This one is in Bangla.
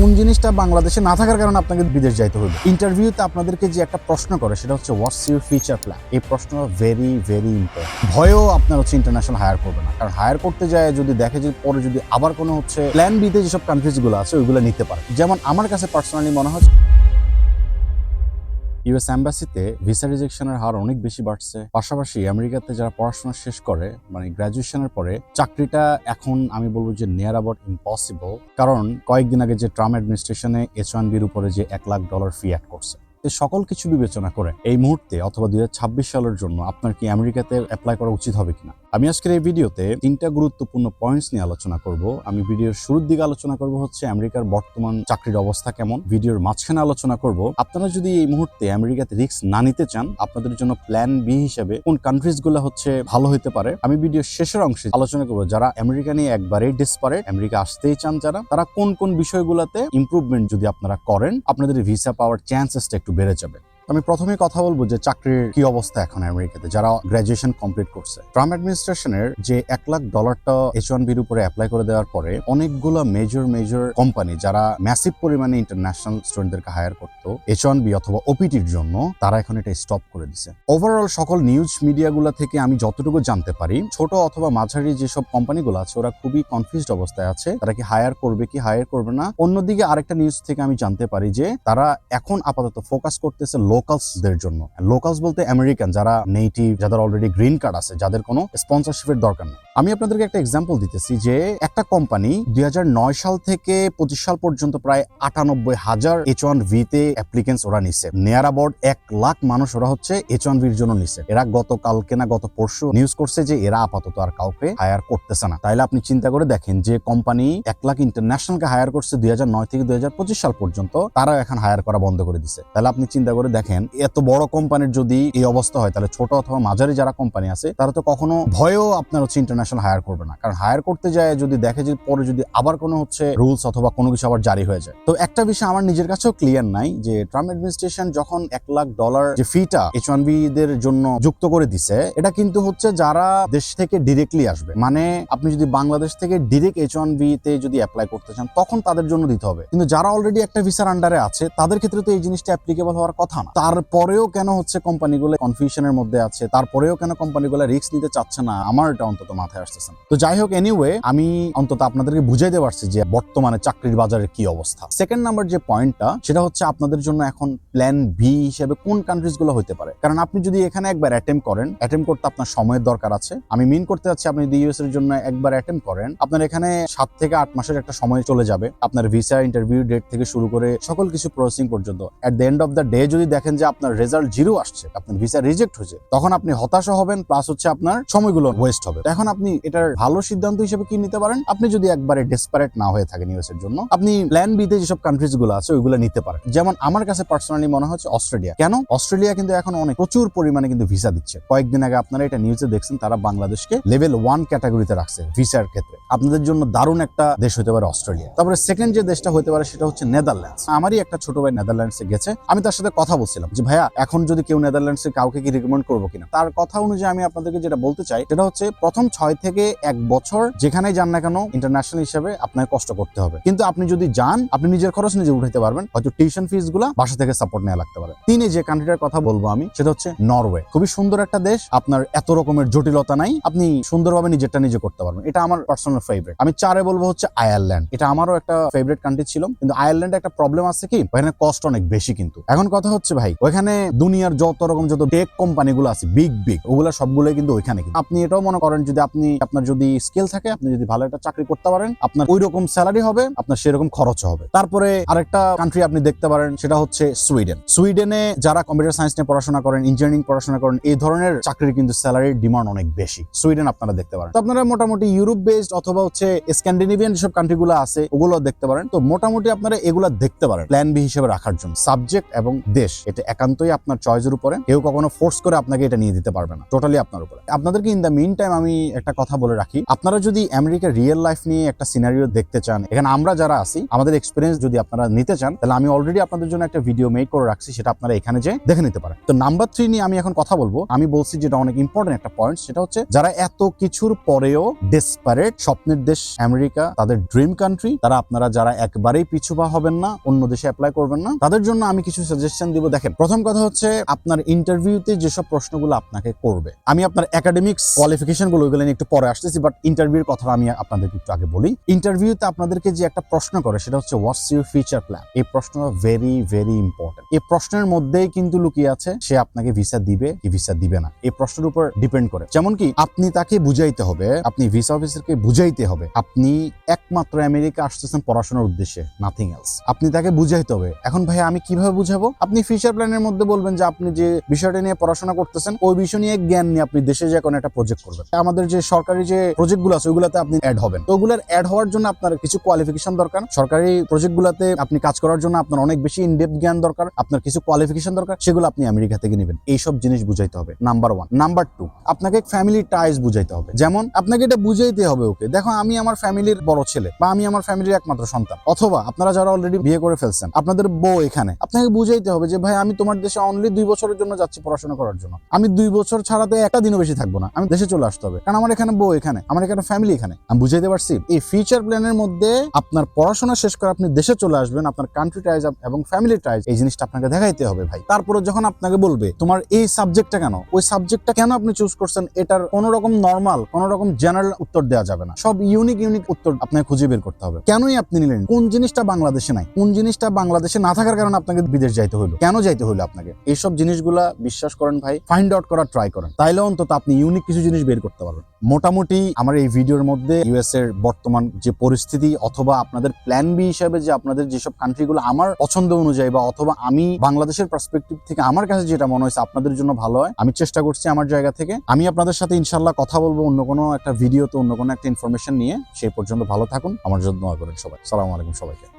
কোন জিনিসটা বাংলাদেশে না থাকার কারণে আপনাকে বিদেশ যাইতে হবে ইন্টারভিউতে আপনাদেরকে যে একটা প্রশ্ন করে, সেটা হচ্ছে হোয়াটস ইউর ফিউচার প্ল্যান এই প্রশ্ন ভেরি ভেরি ইম্পর্টেন্ট ভয়েও আপনার হচ্ছে ইন্টারন্যাশনাল হায়ার করবে না। কারণ হায়ার করতে যায়, যদি দেখে যে পরে যদি আবার কোনো হচ্ছে প্ল্যান বিতে যেসব কান্ট্রিজগুলো আছে, ওইগুলো নিতে পারে। যেমন আমার কাছে পার্সোনালি মনে হয় ইউএস অ্যাম্বাসিতে ভিসা রিজেকশনের হার অনেক বেশি বাড়ছে। পাশাপাশি আমেরিকাতে যারা পড়াশোনা শেষ করে মানে গ্র্যাজুয়েশনের পরে, চাকরিটা এখন আমি বলব যে নিয়ার অ্যাবাউট ইম্পসিবল কারণ কয়েকদিন আগে যে ট্রাম্প অ্যাডমিনিস্ট্রেশনে এইচ ওয়ান বির উপরে যে এক লাখ ডলার ফি অ্যাড করছে। সকল কিছু বিবেচনা করে এই মুহূর্তে অথবা দুই হাজার ছাব্বিশ সালের জন্য আপনার কি আমেরিকাতে অ্যাপ্লাই করা উচিত হবে কিনা? আমি আজকের এই ভিডিওতে তিনটা গুরুত্বপূর্ণ পয়েন্টস নিয়ে আলোচনা করব। আমি ভিডিওর শুরুর দিকে আলোচনা করব হচ্ছে আমেরিকার বর্তমান চাকরির অবস্থা কেমন। ভিডিওর মাঝখানে আলোচনা করব, আপনারা যদি এই মুহূর্তে আমেরিকাতে রিস্ক না নিতে চান, আপনাদের জন্য প্ল্যান বি হিসেবে কোন কান্ট্রিজগুলো হচ্ছে ভালো হতে পারে? আমি ভিডিওর শেষের অংশে আলোচনা করব, যারা আমেরিকা নিয়ে একবারেই ডিসপারেট আমেরিকা আসতেই চান যারা, তারা কোন কোন বিষয়গুলোতে ইমপ্রুভমেন্ট যদি আপনারা করেন, আপনাদের ভিসা পাওয়ার চান্সেসটা একটু বেড়ে যাবে আমি প্রথমে কথা বলব যে চাকরির কি অবস্থা এখন আমেরিকাতে, যারা গ্রাজুয়েশন কমপ্লিট করছে। ট্রাম্প অ্যাডমিনিস্ট্রেশনের যে এক লাখ ডলারটা এইচ ওয়ান বির উপরে অ্যাপ্লাই করে দেওয়ার পরে অনেকগুলো মেজর মেজর কোম্পানি যারা ম্যাসিভ পরিমাণে ইন্টারন্যাশনাল স্টুডেন্টদেরকে হায়ার করতো এইচ ওয়ান বি অথবা ওপিটির জন্য, তারা এখন এটা স্টপ করে দিছে। ওভারঅল সকল নিউজ মিডিয়াগুলো থেকে আমি যতটুকু জানতে পারি, ছোট অথবা মাঝারি যেসব কোম্পানিগুলো আছে, ওরা খুবই কনফিউজড অবস্থায় আছে, তারা কি হায়ার করবে, কি হায়ার করবে না। অন্যদিকে আরেকটা নিউজ থেকে আমি জানতে পারি যে, তারা এখন আপাতত ফোকাস করতেছে লোকালসদের জন্য। লোকালস বলতে আমেরিকান যারা নেটিভ যাদের অলরেডি গ্রিন কার্ড আছে, যাদের কোনো স্পন্সরশিপের দরকার নেই। আমি আপনাদেরকে একটা এক্সাম্পল দিতেছি যে, একটা কোম্পানি দুই সাল থেকে পঁচিশ সাল পর্যন্ত প্রায় আটানব্বই হাজার এইচ ওয়ান ভিতে অ্যাপ্লিকেন্টস ওরা নিছে। নেয়ার অ্যাবাউট এক লাখ মানুষ ওরা হচ্ছে এইচ ওয়ান ভির জন্য নিছে। এরা গত কালকে না গত পরশু নিউজ করছে যে, এরা আপাতত আর কাউকে হায়ার করতেছে না। তাইলে আপনি চিন্তা করে দেখেন যে কোম্পানি এক লাখ ইন্টারন্যাশনালকে হায়ার করছে দুই নয় থেকে দুই হাজার পঁচিশ সাল পর্যন্ত। তারা এখন হায়ার করা বন্ধ করে দিছে। তাহলে আপনি চিন্তা করে দেখেন এত বড় কোম্পানির যদি এই অবস্থা হয়, তাহলে ছোট অথবা মাঝারি যারা কোম্পানি আছে, তারা তো কখনো ভয়েও আপনার হচ্ছে ইন্টারন্যাশনাল হায়ার করবে না। কারণ হায়ার করতে যায়, যদি দেখে যে পরে যদি আবার কোনো হচ্ছে রুলস অথবা কোনো কিছু আবার জারি হয়ে যায়। তো একটা বিষয় আমার নিজের কাছেও ক্লিয়ার নাই যে ট্রাম্প অ্যাডমিনিস্ট্রেশন যখন এক লাখ ডলার যে ফিটা এইচ ওয়ান দের জন্য যুক্ত করে দিছে, এটা কিন্তু হচ্ছে যারা দেশ থেকে ডিরেক্টলি আসবে। মানে আপনি যদি বাংলাদেশ থেকে ডিরেক্ট এইচ ওয়ান তে যদি অ্যাপ্লাই করতে চান, তখন তাদের জন্য দিতে হবে। কিন্তু যারা অলরেডি একটা ভিসার আন্ডারে আছে, তাদের ক্ষেত্রে তো এই জিনিসটা অ্যাপ্লিকেবল হওয়ার কথা না। তারপরেও কেন হচ্ছে কোম্পানিগুলো কনফিউশনের মধ্যে আছে? তারপরেও কেন কোম্পানিগুলো রিস্ক নিতে চাচ্ছে না? আমার এটা অন্তত মাথায় আসতেছে তো যাই হোক এনিওয়ে আমি অন্তত আপনাদেরকে বুঝাইতে পারছি যে বর্তমানে চাকরির বাজারের কি অবস্থা। সেকেন্ড নাম্বার যে পয়েন্টটা সেটা হচ্ছে আপনাদের জন্য এখন প্ল্যান বি হিসেবে কোন কান্ট্রিজগুলো হতে পারে? কারণ আপনি যদি এখানে একবার অ্যাটেম্প করেন অ্যাটেম্প করতে আপনার সময়ের দরকার আছে। আমি মিন করতে যাচ্ছি আপনি যদি ইউএস এর জন্য একবার অ্যাটেম্প করেন। আপনার এখানে সাত থেকে আট মাসের একটা সময় চলে যাবে। আপনার ভিসা ইন্টারভিউ ডেট থেকে শুরু করে সকল কিছু প্রসেসিং পর্যন্ত। At the end of the day যদি দেখেন যে আপনার রেজাল্ট জিরো আসছে, আপনার ভিসা রিজেক্ট হয়েছে, তখন আপনি হতাশা হবেন প্লাস হচ্ছে আপনার সময়গুলো ওয়েস্ট হবে। এখন আপনি এটার ভালো সিদ্ধান্ত হিসেবে কি নিতে পারেন? আপনি যদি একবারে ডেসপারেট না হয়ে থাকেন ইউএস এর জন্য, আপনি প্ল্যান বি তে যেসব কান্ট্রিজগুলো আছে, ওইগুলো নিতে পারেন। যেমন আমার কাছে পার্সোনালি মনে হচ্ছে অস্ট্রেলিয়া কেন? অস্ট্রেলিয়া কিন্তু এখন অনেক, প্রচুর পরিমাণে কিন্তু ভিসা দিচ্ছে। কয়েকদিন আগে আপনারা এটা নিউজে দেখছেন, তারা বাংলাদেশকে লেভেল ওয়ান ক্যাটাগরিতে রাখছে ভিসার ক্ষেত্রে। আপনাদের জন্য দারুণ একটা দেশ হতে পারে অস্ট্রেলিয়া তারপরে সেকেন্ড যে দেশটা হতে পারে, সেটা হচ্ছে নেদারল্যান্ডস আমারই একটা ছোট ভাই নেদারল্যান্ডসে গেছে। আমি তার সাথে কথা বলছিলাম যে, ভাইয়া, এখন যদি কেউ নেদারল্যান্ডসে কাউকে কি রিকমেন্ড করব কিনা? তার কথা অনুযায়ী আমি আপনাদেরকে যেটা বলতে চাই, সেটা হচ্ছে প্রথম ছয় থেকে এক বছর যেখানে যান না কেন ইন্টারন্যাশনাল হিসেবে আপনাকে কষ্ট করতে হবে। কিন্তু আপনি যদি যান, আপনি নিজের খরচ নিজে উঠাইতে পারবেন, হয়তো টিউশন ফিসগুলা বাসা থেকে সাপোর্ট নেওয়া লাগতে পারে। তিনে যে কান্ট্রিটার কথা বলব আমি, সেটা হচ্ছে নরওয়ে খুবই সুন্দর একটা দেশ, আপনার এত রকমের জটিলতা নাই, আপনি সুন্দরভাবে নিজেরটা নিজে করতে পারবেন। এটা আমার পার্সোনাল ফেভারিট আমি চারে বলব হচ্ছে আয়ারল্যান্ড এটা আমারও একটা ফেভারিট কান্ট্রি ছিল, কিন্তু আয়ারল্যান্ডে একটা প্রবলেম আছে কি, ওখানে কষ্ট অনেক বেশি কিন্তু। এখন কথা হচ্ছে ভাই ওখানে দুনিয়ার যত রকম যত টেক কোম্পানিগুলো আছে বিগ বিগ ওগুলো সবগুলোই কিন্তু ওইখানে আপনি এটাও মনে করেন যদি আপনি, আপনার যদি স্কিল থাকে, আপনি যদি ভালো একটা চাকরি করতে পারেন, আপনার ওই রকম স্যালারি হবে, আপনার সেরকম খরচ হবে। তারপরে আরেকটা কান্ট্রি আপনি দেখতে পারেন, সেটা হচ্ছে সুইডেন। সুইডেনে যারা কম্পিউটার সায়েন্স নিয়ে পড়াশোনা করেন ইঞ্জিনিয়ারিং পড়াশোনা করেন, এই ধরনের চাকরির কিন্তু স্যালারির ডিমান্ড অনেক বেশি। সুইডেন আপনারা দেখতে পারেন। তো আপনারা মোটামুটি ইউরোপ বেসড অথবা হচ্ছে স্ক্যান্ডিনেভিয়ান যেসব কান্ট্রিগুলো আছে, ওগুলো দেখতে পারেন। তো মোটামুটি আপনারা এগুলা দেখতে পারেন প্ল্যান বি হিসেবে রাখার জন্য। সাবজেক্ট এবং দেশ। এটা একান্তই আপনার চয়েসের উপরে কেউ কখনো ফোর্স করে আপনাকে এটা নিয়ে দিতে পারবে না টোটালি আপনার উপরে। আপনাদেরকে ইন দ্য মিন টাইম আমি একটা কথা বলে রাখি, আপনারা যদি আমেরিকার রিয়েল লাইফ নিয়ে একটা সিনারিও দেখতে চান, এখানে আমরা যারা আছি, আমাদের এক্সপিরিয়েন্স যদি আপনারা নিতে চান, তাহলে আমি অলরেডি আপনাদের জন্য একটা ভিডিও মেক করে রাখছি, সেটা আপনারা এখানে যে দেখে নিতে পারেন। তো নাম্বার থ্রি নিয়ে আমি এখন কথা বলব, আমি বলছি যেটা অনেক ইম্পর্টেন্ট একটা পয়েন্ট সেটা হচ্ছে যারা এত কিছুর পরেও ডেসপারেট স্বপ্নের দেশ আমেরিকা, তাদের ড্রিম কান্ট্রি তারা আপনারা যারা একবারেই পিছুপা হবেন না, অন্য দেশে অ্যাপ্লাই করবেন না, তাদের জন্য আমি কিছু সাজেশন দিব। দেখেন, প্রথম কথা হচ্ছে আপনার ইন্টারভিউতে যেসব প্রশ্নগুলো আপনাকে করবে। আমি আপনার একাডেমিক্স কোয়ালিফিকেশনগুলো ওইগুলো একটু পরে আসতেছি বাট ইন্টারভিউর কথা আমি আপনাদেরকে একটু আগে বলি। ইন্টারভিউতে আপনাদেরকে যে একটা প্রশ্ন করে, সেটা হচ্ছে হোয়াটস ইউর ফিউচার প্ল্যান এই প্রশ্নটা ভেরি ভেরি ইম্পর্টেন্ট এই প্রশ্নের মধ্যেই কিন্তু লুকিয়ে আছে, সে আপনাকে ভিসা দিবে কি ভিসা দিবে না। এই প্রশ্নের উপর ডিপেন্ড করে। যেমন কি, আপনি তাকে বুঝাইতে হবে, আপনি ভিসা অফিসারকে বুঝাইতে হবে, আপনি একমাত্র আমেরিকা আসতেছেন পড়াশোনার উদ্দেশ্যে নাথিং এলস আপনি তাকে বুঝাইতে হবে, এখন ভাই আমি কীভাবে বুঝাবো? আপনি ফিউচার প্ল্যানের মধ্যে বলবেন যে আপনি যে বিষয়টা নিয়ে পড়াশোনা করতেছেন, ওই বিষয় নিয়ে জ্ঞান নিয়ে আপনি দেশে যে কোনো একটা প্রজেক্ট করবেন। আমাদের যে সরকারি যে প্রজেক্টগুলো আছে, ওইগুলোতে আপনি অ্যাড হবেন। তো ওগুলোর অ্যাড হওয়ার জন্য আপনার কিছু কোয়ালিফিকেশন দরকার। সরকারি প্রজেক্ট গুলাতে আপনি কাজ করার জন্য আপনার অনেক বেশি ইনডেপ জ্ঞান দরকার। আপনার কিছু কোয়ালিফিকেশন দরকার, সেগুলো আপনি আমেরিকা থেকে নেবেন। এইসব জিনিস বুঝাইতে হবে। নাম্বার ওয়ান নাম্বার টু আপনাকে ফ্যামিলি টাইজ বুঝাইতে হবে। যেমন, আপনাকে এটা বুঝাইতে হবে, ওকে। দেখো, আমি আমার ফ্যামিলির বড় ছেলে বা আমি আমার ফ্যামিলির একমাত্র সন্তান। অথবা আপনারা যারা অলরেডি বিয়ে করে ফেলছেন, আপনাদের বউ এখানে, আপনাকে বুঝাইতে হবে যে, ভাই আমি তোমার দেশে অনলি দুই বছরের জন্য যাচ্ছি পড়াশোনা করার জন্য। আমি দুই বছর ছাড়াতে একটা দিনও বেশি থাকব না। আমি দেশে চলে আসতে হবে। কারণ আমার এখানে বউ এখানে, আমার এখানে ফ্যামিলি এখানে। আমি বুঝাইতে পারছি? এই ফিউচার প্ল্যানের মধ্যে আপনার পড়াশোনা শেষ করে আপনি দেশে চলে আসবেন, আপনার কান্ট্রি টাইজ এবং ফ্যামিলি টাইজ এই জিনিসটা আপনাকে দেখাইতে হবে ভাই। তারপরে যখন আপনাকে বলবে, তোমার এই সাবজেক্টটা কেন? ওই সাবজেক্টটা কেন আপনি চুজ করছেন? এটার কোনো রকম নর্মাল কোন রকম জেনারেল উত্তর দেওয়া যাবে না। সব ইউনিক ইউনিক উত্তর আপনাকে খুঁজে বের করতে হবে। কেনই আপনি নিলেন? কোন জিনিসটা বাংলাদেশে নাই? কোন জিনিসটা বাংলাদেশে না থাকার কারণে আপনাকে বিদেশ যাইতে হলো কেন যাইতে হলো আপনাকে। এইসব জিনিসগুলা বিশ্বাস করেন ভাই ফাইন্ড আউট করার ট্রাই করেন। তাইলে অন্তত আপনি ইউনিক কিছু জিনিস বের করতে পারবেন। মোটামুটি আমার এই ভিডিওর মধ্যে ইউএস এর বর্তমান যে পরিস্থিতি অথবা আপনাদের প্ল্যান বি হিসাবে যে আপনাদের যেসব কান্ট্রিগুলো আমার পছন্দ অনুযায়ী বা অথবা আমি বাংলাদেশের পার্সপেক্টিভ থেকে আমার কাছে যেটা মনে হয়েছে আপনাদের জন্য ভালো হয়, আমি চেষ্টা করছি আমার জায়গা থেকে। আমি আপনাদের সাথে ইনশাল্লাহ কথা বলব অন্য কোনো একটা ভিডিওতে অন্য কোনো একটা ইনফরমেশন নিয়ে। সেই পর্যন্ত ভালো থাকুন। আমার জন্য করেন সবাই। সালাম আলাইকুম সবাইকে।